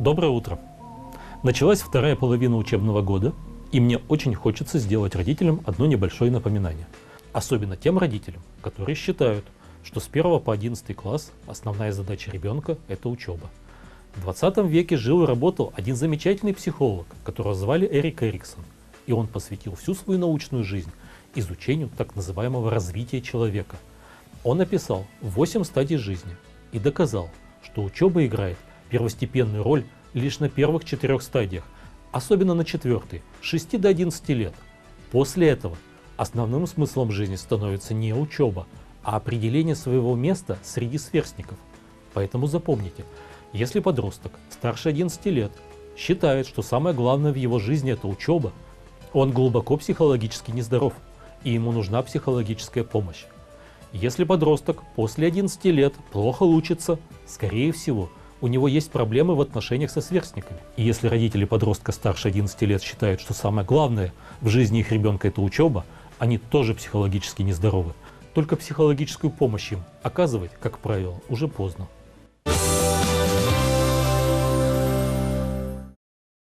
Доброе утро. Началась вторая половина учебного года, и мне очень хочется сделать родителям одно небольшое напоминание. Особенно тем родителям, которые считают, что с 1 по 11 класс основная задача ребенка – это учеба. В 20 веке жил и работал один замечательный психолог, которого звали Эрик Эриксон, и он посвятил всю свою научную жизнь изучению так называемого развития человека. Он написал 8 стадий жизни и доказал, что учеба играет первостепенную роль лишь на первых четырех стадиях, особенно на четвертой, с 6 до 11 лет. После этого основным смыслом жизни становится не учеба, а определение своего места среди сверстников. Поэтому запомните, если подросток старше 11 лет считает, что самое главное в его жизни это учеба, он глубоко психологически нездоров, и ему нужна психологическая помощь. Если подросток после 11 лет плохо учится, скорее всего, у него есть проблемы в отношениях со сверстниками. И если родители подростка старше 11 лет считают, что самое главное в жизни их ребенка это учеба, они тоже психологически нездоровы. Только психологическую помощь им оказывать, как правило, уже поздно.